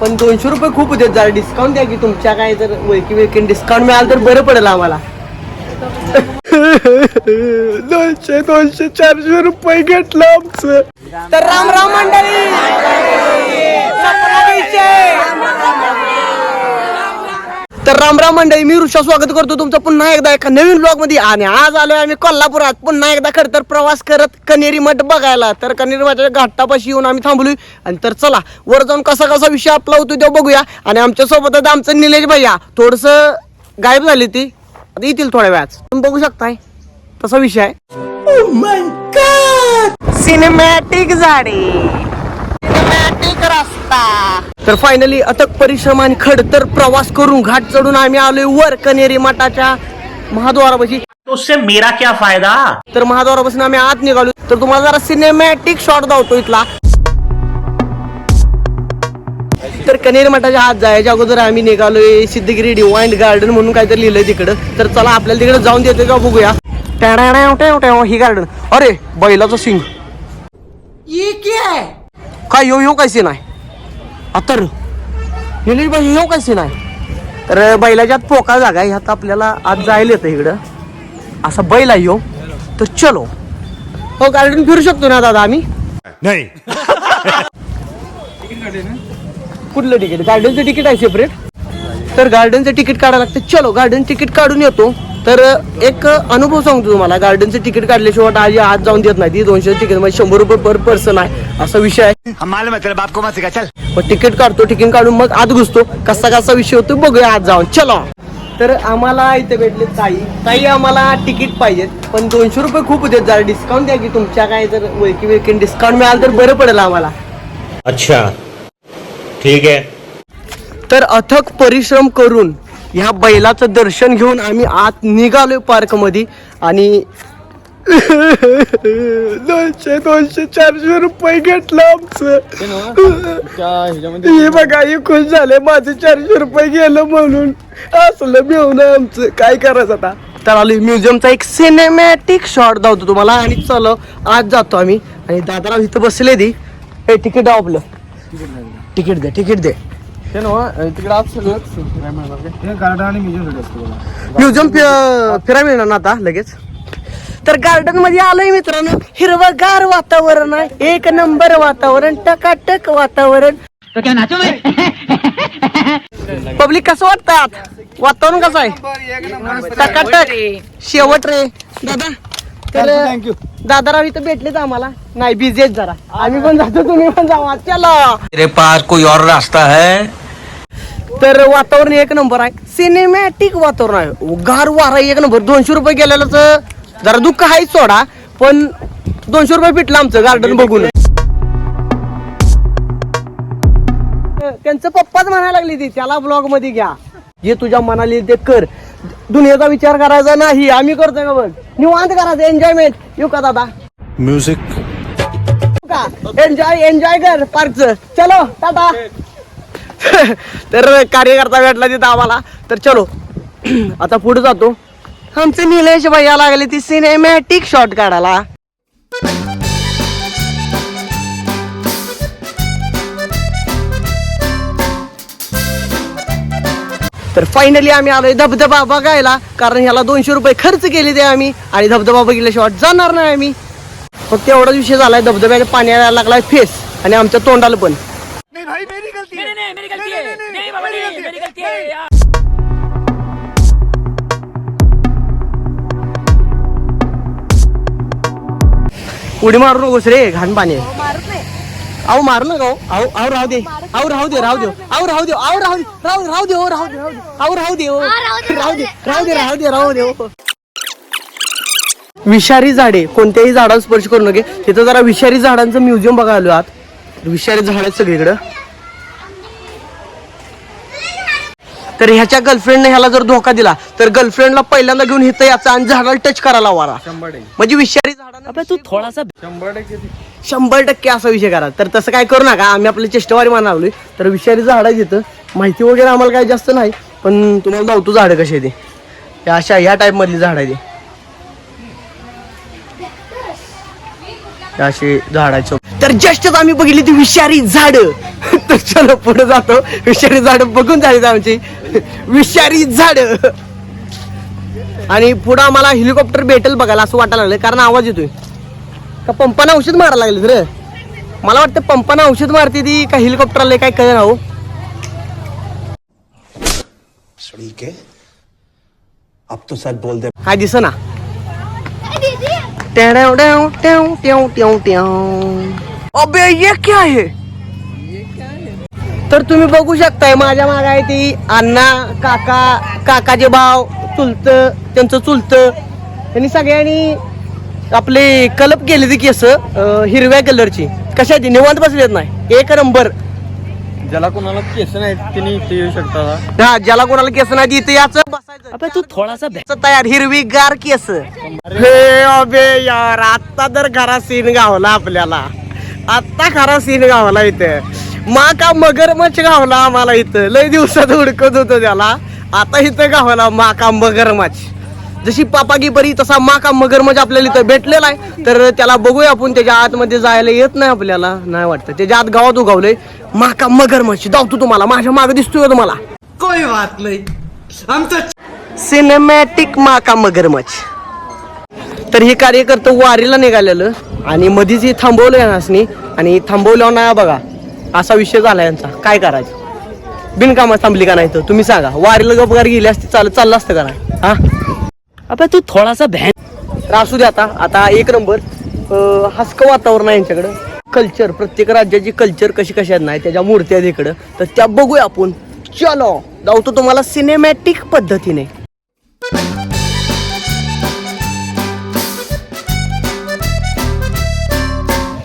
पण दोनशे रुपये खूप होते. जरा डिस्काउंट द्या की तुमच्या काय जर वैकी वैकी डिस्काउंट मिळालं तर बरं पडेल आम्हाला. दोनशे दोनशे चारशे रुपये घेतलं आमचं. तर राम राम मंडळी सपना विषय. तर राम राम मंडळी मी ऋषा स्वागत करतो तुमचं पुन्हा एकदा एका नवीन ब्लॉगमध्ये आणि आज आलोय आम्ही कोल्हापुरात. पुन्हा एकदा खरं तर प्रवास करत कनेरी मठ बघायला. तर कनेरी मठाच्या घाटापाशी येऊन आम्ही थांबलोय. आणि तर चला वर जाऊन कसा कसा विषय आपला होतो ते बघूया. आणि आमच्या सोबतच आमचं निलेश भैया. थोडस गायब झाली ती. आता येतील थोड्या वेळात. तुम्ही बघू शकताय. तसा विषय आहे. सिनेमॅटिक झाडे. सिनेमॅटिक रस्ता. तर फायनली अथक परिश्रम आणि खडतर प्रवास करून घाट चढून आम्ही आलोय वर कनेरी मठाच्या महाद्वारापाशी. उससे मेरा क्या फायदा? तर महाद्वारापासून आम्ही आत निघालो तर तुम्हाला जरा सिनेमॅटिक शॉट दावतो इथला. तर कनेरी मठाच्या आत जायच्या अगोदर आम्ही निघालोय सिद्धगिरी डिवाइंड गार्डन म्हणून काहीतरी लिहिलंय तिकडं. तर चला आपल्याला तिकडे जाऊन देते का बघूया. टॅडॅडॅव टॅव टॅव ही गार्डन अरे बैलाचं सिंग काय यो यो काय सीन आहे? अतर निलेश भाई यो काय सीन आहे? तर बैलाच्या आत पोका जागा आहे. ह्यात आपल्याला आज जायला येतं इकडं. असा बैल आहे यो. तर चलो. हो गार्डन फिरू शकतो ना दादा आम्ही? नहीं. कुठलं तिकीट गार्डनचं तिकीट आहे सेपरेट तर गार्डनचं तिकीट काढायला लागतं. चलो गार्डन तिकीट काढून येतो. तर एक अनुभव सांगतो तुम्हाला. गार्डनचं तिकीट काढल्याशिवाय आज आज जाऊन देत नाही. ती दोनशे तिकीट म्हणजे शंभर रुपये पर पर्सन आहे. असा विषय आहे. हम मालूम है तेरे बाप को मत सिखा चल. मग तिकीट काढतो तिकीट काढून मग आत घुसतो. कसा कसा विषय होतो बघूया आज जाऊन. चलो. तर आम्हाला इथे भेटले ताई. ताई आम्हाला तिकीट पाहिजेत. पण दोनशे रुपये खूप होते. जरा डिस्काउंट द्या की तुमच्या काय जर वैकी वैकी डिस्काउंट मिळालं तर बरं पडेल आम्हाला. अच्छा. ठीक है तर अथक परिश्रम करून ह्या बैलाचं दर्शन घेऊन आम्ही आत निघालोय पार्कमध्ये आणि दोनशे दोनशे चारशे रुपये घेतलं आमचं. हे बघा हे खुश झाले. माझे चारशे रुपये गेलं म्हणून. असलं मिळून आमचं. काय करायचं आता? तर आलो म्युझियमचा एक सिनेमॅटिक शॉट दावतो तुम्हाला. आणि चलो आज जातो आम्ही. आणि दादाराव इथं बसले दी हे तिकीट आपलं. तिकीट दे तिकीट दे. म्युझियम फिरायला मिळणार ना आता लगेच? तर गार्डनमध्ये आलोय मित्रांनो. हिरवगार वातावरण आहे. एक नंबर वातावरण टकाटक वातावरण. पब्लिक कसं वाटतात वातावरण कसं आहे? टकाटक. शेवट रे. दादा तर दादाराव इथं भेटलेत आम्हाला. नाही बिझी आहेत जरा. आम्ही पण जातो तुम्ही पण जावा. चला. तेरे पास कोई और रास्ता है? तर वातावरण एक नंबर आहे. सिनेमॅटिक वातावरण आहे. गार वारा एक नंबर. दोनशे रुपये गेलेलाच जरा दुःख आहे सोडा पण दोनशे रुपये फिटलं आमचं गार्डन बघून. त्यांचं पप्पाच म्हणायला लागली ती त्याला ब्लॉगमध्ये घ्या. जे तुझ्या मनाला ते कर. दुनियाचा विचार करायचा नाही आम्ही करतोय का बघ. निवांत करायचं एन्जॉयमेंट येऊ का दादा? म्यूजिक का? एन्जॉय एन्जॉय कर पार्कचं चलो टाटा. तर कार्यकर्ता भेटला तिथं आम्हाला. तर चलो आता पुढे जातो. आमचे निलेश भैया लागले ती सिनेमॅटिक शॉट काढायला. तर फायनली आम्ही आलोय धबधबा बघायला. कारण ह्याला दोनशे रुपये खर्च केले ते आम्ही. आणि धबधबा बघितल्याशिवाय जाणार नाही आम्ही. फक्त एवढाच विषय झालाय धबधब्याच्या पाण्याला लागलाय फेस. आणि आमच्या तोंडाला पण. उडी मारू नकोस रे घाण पाणी आहे. अहो मारू नका हो. अहो अहो राहू दे. अहो राहू दे राहू दे. अहो राहू दे अहो राहू दे. राहू राहू दे हो राहू दे राहू दे. अहो राहू दे हो राहू दे राहू दे. राहू दे राहू दे हो विषारी झाडे कोणत्याही झाडाला स्पर्श करू नये तिथं जरा विषारी झाडांचं म्युझियम बघायला आलो आत विषारी झाड आहेत सगळीकडं. तर ह्याच्या गर्लफ्रेंडने ह्याला जर धोका दिला तर गर्लफ्रेंडला पहिल्यांदा घेऊन इथं याचा आणि झाडाला टच करायला वारा. म्हणजे विषारी झाडांना तू थोडासा शंभर टक्के असा विषय करा. तर तसं काय करू नका आम्ही आपल्या चेष्टवारी मानावली तर विषारी झाड आहे तिथं माहिती वगैरे आम्हाला काही जास्त नाही पण तुम्हाला लावतो झाडं कशी आहे ते. हे अशा ह्या टाईप मधली झाड आहे ते. हे अशी झाडाची तर जस्टच आम्ही बघितली ती विषारी झाड. तर चलो पुढे जातो. विषारी झाड बघून झाली आमची. विषारी झाड. आणि पुढं आम्हाला हेलिकॉप्टर भेटेल बघायला असं वाटायला लागलं कारण आवाज येतोय. का पंपानं औषध मारायला लागले रे? मला वाटतं पंपानं औषध मारते ती का हेलिकॉप्टर आले काय कळलं ना हो. ठीक अब तो सच बोल दे. काय दिस ना टेव टेव टेव टेव टेव टेव अबे ये क्या है? तर तुम्ही बघू शकताय माझ्या मागे आहे ती अण्णा काका काकाचे भाव चुलत त्यांचं चुलत. त्यांनी सगळ्यांनी आपले कलप केले ती केस हिरव्या कलरची. कशा ती निवांत बसलेत नाही. एक नंबर. ज्याला कोणाला केस नाहीत त्यांनी इथे येऊ शकता हा ज्याला कोणाला केस नाही इथे याच बसायचं. अबे तू थोडासा तयार हिरवी गार केस. हे अबे यार आता तर खरा सीन गावला आपल्याला. आता खरा सीन गावला इथे. मा का मगरमच्छ गावला आम्हाला इथं. लय दिवसात हुडकत होतो त्याला. आता इथं गावला मा का मगरमच्छ जशी पापागी परी तसा मा का मगरमच्छ आपल्याला इथं भेटलेला आहे. तर त्याला बघूया आपण त्याच्या आतमध्ये जायला येत नाही आपल्याला. नाही वाटतं. त्याच्या आत गावात उगावलंय. मा का मगरमच्छ दावतो तुम्हाला. माझ्या मागे दिसतोय का तुम्हाला? कोई बात नाही. आमचं सिनेमॅटिक माका मगरमच्छ तर हे कार्यकर्ते वारीला निघालेलं. आणि मधीच हे थांबवलं आणि थांबवल्यावर ना बघा. असा विषय झाला यांचा. काय करायचं? बिनकामा थांबली का नाही तर? तुम्ही सांगा. वारीला गपगार गेली असती चालत चाललं असतं का नाही? हा? अबे तू थोडासा भॅन तर असू दे आता. आता एक नंबर. हसकं वातावरण आहे यांच्याकडं. कल्चर. प्रत्येक राज्याची कल्चर कशी कशी आहेत नाही त्याच्या मूर्त्या इकडं. तर त्या बघूया आपण. चलो. जाऊ तो तुम्हाला सिनेमॅटिक पद्धतीने.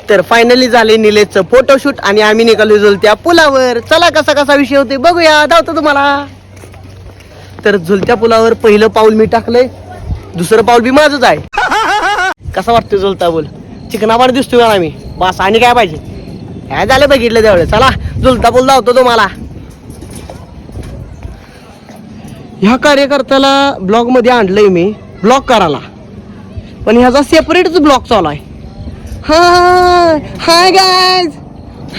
तर फायनली झाले निलेशचं फोटोशूट आणि आम्ही निघालो झुलत्या पुलावर. चला कसा कसा विषय होते बघूया. धावतो तुम्हाला. तर झुलत्या पुलावर पहिलं पाऊल मी टाकलंय. दुसरं पाऊल बी माझंच आहे. कसा वाटतोय झुलता बोल? चिकनाबाड दिसतोय का मी बस आणि काय पाहिजे? काय झालं बघितलं तेवढं. चला झुलता पूल धावतो तुम्हाला. ह्या कार्यकर्त्याला ब्लॉगमध्ये आणलंय मी. ब्लॉग करायला. पण ह्याचा सेपरेटच ब्लॉग चालू आहे. हाय हाय गायज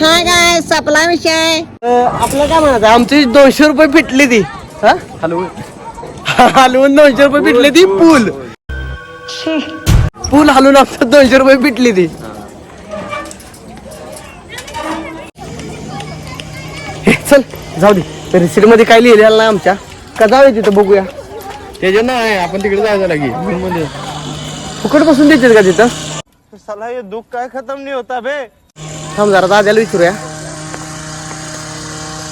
हाय गाय सपला विषय आपलं काय म्हणायचं? आमची दोनशे रुपये फिटली ती. हा? हलवून. हलवून दोनशे रुपये फिटली ती पूल. पूल हलवून आमचं दोनशे रुपये फिटली ती. हे, चल जाऊ दे. रिसिटमध्ये काय लिहिलेलं नाही आमच्या. का जाऊया तिथं बघूया? त्याच्या नाही आपण तिकडे जायचं लागे. मध्ये फुकट बसून देतील का तिथं? साला ये दुःख काय खतम नाही होता बे। थांब जरा दाद्याला विचारूया।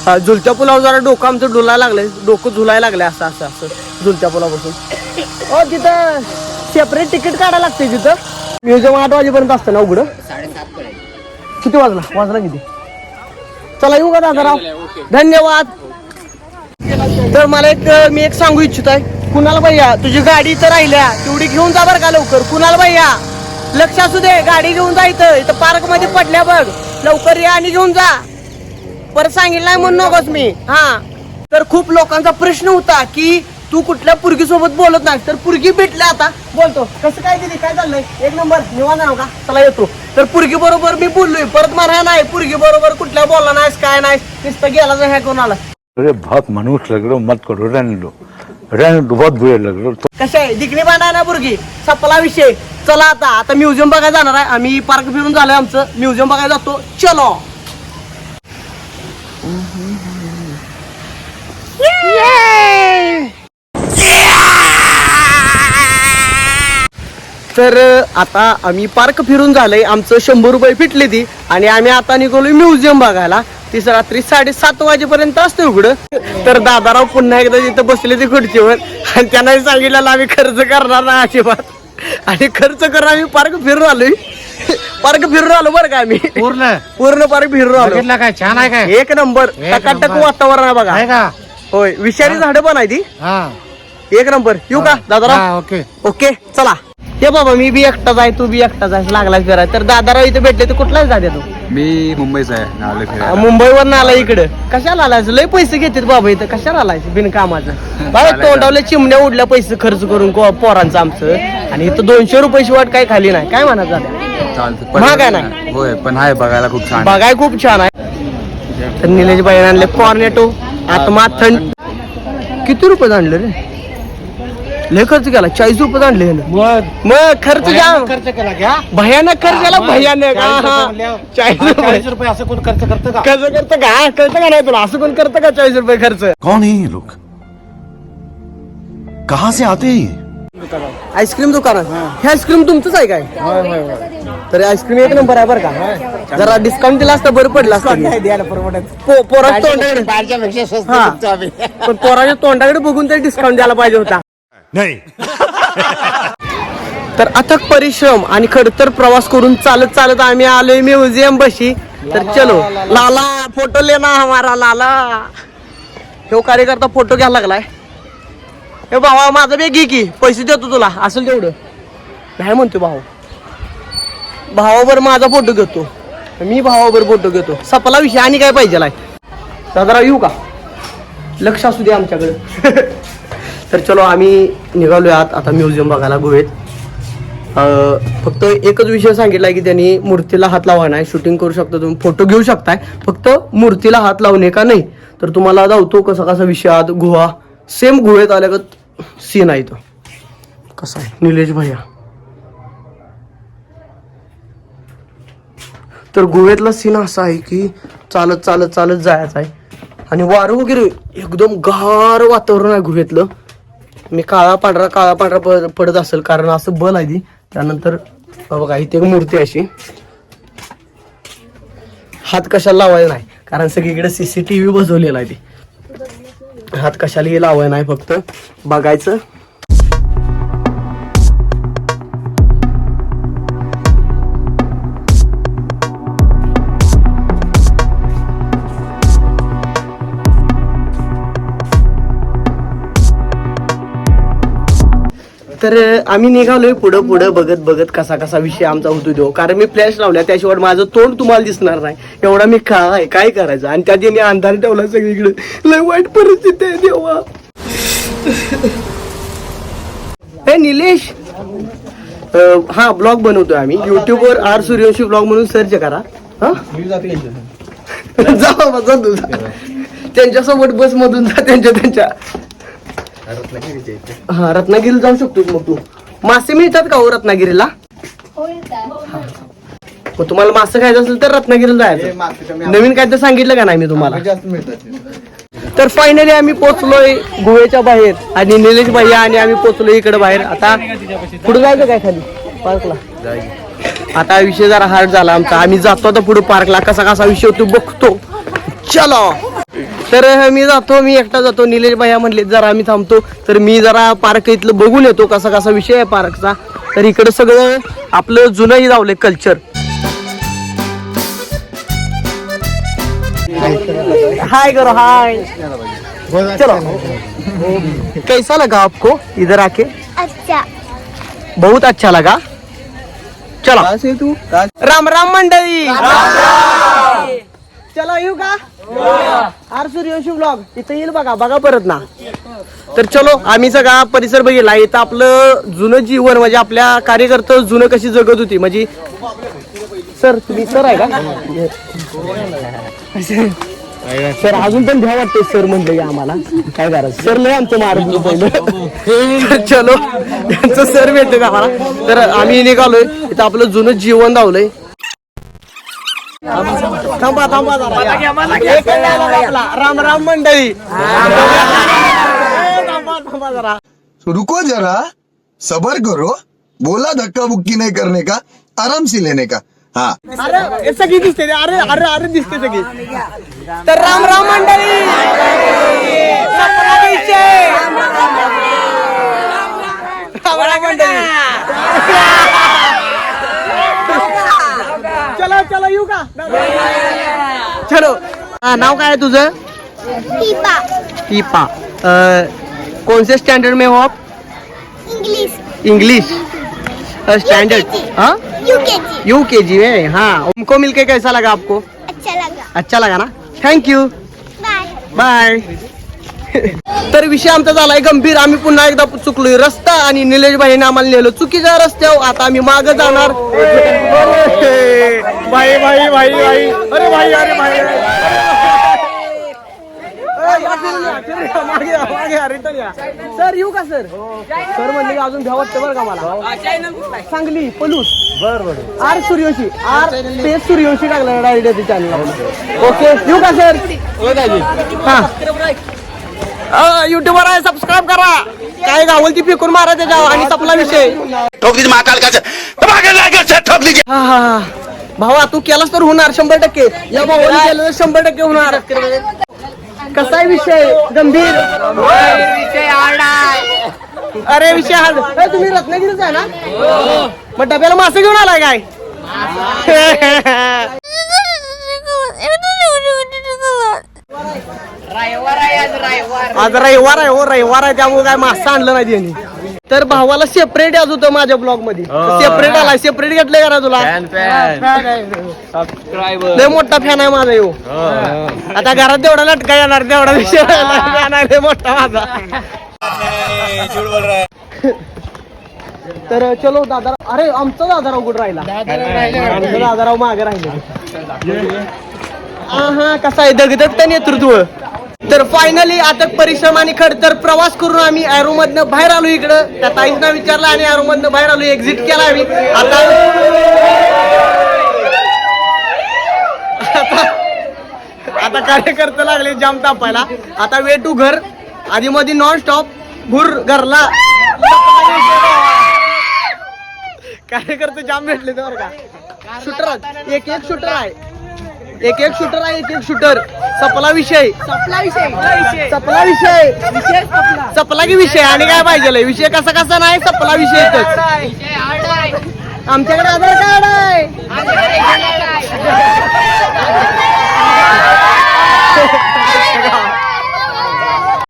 हा, झुलत्या पुलावर जरा डोकं आमचं डुलायला लागलंय. डोकं झुलायला लागलंय असं असं असं झुलत्या पुलापासून. हो तिथं सेपरेट तिकीट काढायला लागतंय तिथं. म्युझियम आठ वाजेपर्यंत असतं ना उघडं? किती वाजला? वाजला किती? चला येऊ का दादाराव धन्यवाद. तर मला एक अं, मी एक सांगू इच्छित आहे कुणाला भैया तुझी गाडी इथं राहिल्या तेवढी घेऊन जा बरं का लवकर. कुणाला भैया? लक्ष असू दे गाडी घेऊन जा इथं. इथं पार्कमध्ये पडल्या बघ. लवकर या आणि घेऊन जा. परत सांगितलं नाही म्हणून नकोस मी. हा. तर खूप लोकांचा प्रश्न होता की तू कुठल्या पुरगी सोबत बोलत नाही? तर पुरगी भेटल्या आता. बोलतो. कसं काय दिली? काय चाललंय? एक नंबर. निवांत नाव का चला येतो. तर पुरगी बरोबर मी बोललोय. परत म्हणा नाही. पुरगी बरोबर कुठल्या बोलला नाहीस काय नाही नुसतं गेला ह्या कोणाला अरे बहुत मनुष्य लग रहे हो मत करो रहने दो रहने बहुत बुरे लग रहे हो कसे आहे दिकणी बांधा ना पुरगी? सपला विषय. चला आता आता म्युझियम बघायला जाणार आहे. आम्ही पार्क फिरून झालोय आमचं. म्युझियम बघायला जातो. चलो. तर आता आम्ही पार्क फिरून झालंय. आमचं शंभर रुपये फिटले ती. आणि आम्ही आता निघालोय म्युझियम बघायला. ती रात्री साडेसात वाजेपर्यंत असते उघडं. तर दादाराव पुन्हा एकदा तिथं बसले ते खुर्चीवर. आणि त्यांना सांगितलं आम्ही खर्च करणार ना अजिबात. आणि खर्च करून आम्ही पार्क फिरून आलोय. पार्क फिरून आलो बरं का आम्ही. पूर्ण? पूर्ण पार्क फिरून आलो. बघितला काय? छान आहे काय? एक नंबर. टकाटक नंबर. वातावरण आहे बघा. आहे का? होय विषारी झाडं पण आहे ती. हा. एक नंबर. येऊ का दादाराव? हा, ओके. ओके चला. हे बाबा मी बी एकटाच आहे तू बी एकटाच आहे लागला फिराय तर दादाराव इथे भेटले तर कुठलाच जाते तू मी मुंबईचा आहे फिरायला. मुंबईवर आला इकडं. कशाला आलायचं लय पैसे घेतात बाबा इथं. कशाला आलायचं बिनकामाचं. बाबा तोंडावले चिमण्या उडल्या पैसे खर्च करून को- पोरांचं आमचं. आणि इथं दोनशे रुपये शिवाट काय खाली नाही. काय म्हणत झालं चालतं. महाग आहे ना? होय पण आहे बघायला खूप छान बघाय खूप छान आहे. तर निलेश बाई आणले कॉर्नेटो आत्मा थंड किती रुपये आणले रे? लय खर्च केला चाळीस रुपये आणले मग? खर्च जाम. खर्च केला घ्या भयानक खर्च केला भयानक. चाळीस रुपये चाळीस रुपये. असं कोण खर्च करतं का? खर्च करतं का? कळतं का नाही तुला? असं कोण करतं का चाळीस रुपये खर्च? कौन है ये लोग? कहां से आते हैं ये? आईस्क्रीम दुकानात? हे. आईस्क्रीम तुमचंच आहे काय? तर आईस्क्रीम एक नंबर आहे बरं का? जरा डिस्काउंट दिला असतं बरं पडलं असतं. पो- पोराच्या तोंडाकडे. हा. पण पोराच्या तोंडाकडे बघून तरी डिस्काउंट द्यायला पाहिजे होता. नहीं. तर अथक परिश्रम आणि खडतर प्रवास करून चालत चालत आम्ही आलोय म्युझियम बशी तर चलो. लाला फोटो लेना हमारा लाला. तो कार्यकर्ता फोटो घ्यायला लागलाय. हे भावा माझं बे घे की. पैसे देतो तुला. असेल तेवढं. नाही म्हणतो भाऊ. भावावर माझा फोटो घेतो. मी भावावर फोटो घेतो. सपला विषय आणि काय पाहिजे दादा येऊ का? लक्ष असू दे आमच्याकडे. तर चलो आम्ही निघालोय आत. आता म्युझियम बघायला गोवेत फक्त एकच विषय सांगितला की त्यांनी मूर्तीला हात लावा नाही. शूटिंग करू शकता तुम्ही. फोटो घेऊ शकताय. फक्त मूर्तीला हात लावणे का नाही? तर तुम्हाला धावतो कसा कसा विषय आत गुहा. सेम गुहेत आल्यागत सीन आहे तो कसा आहे? निलेश भैया. तर गोव्यातला सीन असा आहे की चालत चालत चालत जायचं आहे. आणि वारं वगैरे एकदम गार वातावरण आहे गुहेतलं. मी काळा पांढरा काळा पांढरा पडत असेल कारण असं बल आहे ती. त्यानंतर बघा इथे एक मूर्ती अशी. हात कशाला लावायला नाही कारण सगळीकडे सीसीटीव्ही बसवलेला आहे ते. हात कशालाही लावायला नाही फक्त बघायचं. तर आम्ही निघालोय पुढं पुढं बघत बघत कसा कसा विषय आमचा होतो देऊ कारण मी फ्लॅश लावल्या त्याशिवाय माझं तोंड तुम्हाला दिसणार नाही. एवढा मी काय काय करायचं? आणि त्या मी अंधार ठेवला सगळीकडे लय वाईट परिस्थिती आहे देवा. हे निलेश! हा ब्लॉग बनवतोय आम्ही. युट्यूबवर आर सूर्यवंशी ब्लॉग म्हणून सर्च करा. हा? जा बाबा जा जा. त्यांच्यासोबत बस मधून जा त्यांच्या त्यांच्या. हा रत्नागिरीला जाऊ शकतोस मग तू. मासे मिळतात का हो रत्नागिरीला? मग तुम्हाला मासे खायचं असेल तर रत्नागिरीला जायचं. नवीन काय तर सांगितलं का नाही मी तुम्हाला? तर फायनली आम्ही पोहोचलोय गोव्याच्या बाहेर आणि निलेश भैया आणि आम्ही पोहोचलोय इकडे बाहेर. आता पुढे जायचं काय खाली? पार्कला. आता विषय जरा हार्ड झाला आमचा. आम्ही जातो आता पुढे पार्कला. कसा कसा विषय होतो बघतो. चलो. तर मी जातो मी एकटा जातो. निलेश भैया म्हणले जरा आम्ही थांबतो. तर मी जरा पार्क इथलं बघून येतो कसा कसा विषय आहे पार्कचा. तर इकडे सगळं आपलं जुनंही लावलंय कल्चर. हाय करो हाय. चलो. कैसा लगा आपको इधर आके? अच्छा. बहुत अच्छा लगा. चलो. तू? राम राम मंडळी चलो येऊ का? आर सूर्यवंशी ब्लॉग इथं येईल बघा बघा परत ना. तर चलो आम्ही सगळा परिसर बघितला. इथं आपलं जुनं जीवन म्हणजे आपल्या कार्यकर्ते जुनं कशी जगत होती. म्हणजे सर तुम्ही सर आहे का? सर अजून पण भ्या वाटते सर म्हणलं आम्हाला. काय करायचं सर लय आमचं तर चलो त्यांचं सर भेटते का आम्हाला? तर आम्ही निघालोय. इथं आपलं जुनं जीवन धावलंय. थांबा थांबा जरा. राम राम मंडळी. थांबा थांबा जरा. तो रुको जरा. सबर करो. बोला धक्का बुक्की नहीं करने का? आराम से लेने का? हाँ. अरे हे सगळी दिसते. अरे अरे अरे दिसते सगळी. तर राम राम मंडळी. राम राम मंडळी चलो चलो येऊ का चलो. हा, नाव काय आहे तुझं? टीपा टीपा अ, कौन से स्टैंडर्ड में हो आप? इंग्लिश. इंग्लिश स्टैंडर्ड हाँ? यूकेजी यू के जी में हाँ. हमको मिलके कैसा लगा आपको? अच्छा लगा. अच्छा लगा ना? थैंक यू बाय बाय तर विषय आमचा झालाय गंभीर. आम्ही पुन्हा एकदा चुकलोय. रस्ता आणि निलेश भाईने आम्हाला नेलं. चुकीच्या रस्त्यावर आता आम्ही माग जाणार. भाई भाई भाई भाई अरे भाई अरे भाई सर येऊ का सर? सर म्हणले अजून वाटतं बरं का मला. सांगली पलूस. बर बर. आर सूर्यवंशी. आर ते सूर्यवंशी टाकलं डायरेक्ट चॅनल ओके येऊ का सर? हा युट्यूबर आहे सबस्क्राईब करा. काय गावल ती फेकून मारा त्याच्यावर आणि संपला विषय. ठोक दीजिए महाकाल का धमाके लाकर से ठोक दीजिए. हा हा हा. भावा तू केलास तर होणार शंभर टक्के. या भावाने केलं तर शंभर टक्के होणार. कसा आहे विषय? गंभीर. अरे विषय हा तुम्ही रत्नागिरीच आहे ना? मग डब्याला मासे घेऊन आलाय काय? आज रविवार आहे हो रविवार आहे. त्यामुळे काय मासा आणलं नाही त्यांनी. तर भावाला सेपरेट आज होतं माझ्या ब्लॉगमध्ये. सेपरेट आला सेपरेट घेतलंय का ना तुला. लय मोठा फॅन आहे माझा येऊ आता घरात तेवढा लटका येणार तेवढा विषय लय मोठा माझा. तर चलो दादा अरे आमचा दादाराव कुठं राहिला? आमचा दादाराव मागे राहिले हा हा कसा आहे? दगदगत नेतृत्व. तर फायनली आता परिश्रम आणि खडतर प्रवास करून आम्ही अॅरो मधनं बाहेर आलो इकडं. त्या ताईंना विचारलं आणि अॅरो मधनं बाहेर आलो एक्झिट केला आम्ही. आता आता- आता कार्यकर्ते लागले जाम तापायला. आता वे टू घर. आधी मध्ये नॉन स्टॉप भूर घरला. कार्यकर्ते जाम भेटले तर बरं का. शूटर एक एक शूटर आहे. एक एक शूटर आहे एक एक शूटर सपला विषय. सपला विषय. सपला विषय. सपला की विषय? आणि काय पाहिजे विषय कसा कसा नाही सपला विषय आमच्याकडे आधार कार्ड आहे.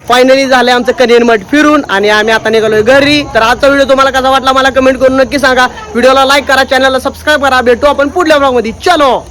फायनली झाले आमचं कनेर मठ फिरून आणि आम्ही आता निघालोय घरी. तर आजचा व्हिडिओ तुम्हाला कसा वाटला मला कमेंट करून नक्की सांगा. व्हिडिओला लाईक करा चॅनलला सबस्क्राईब करा. भेटू आपण पुढल्या ब्लॉगमध्ये. चलो!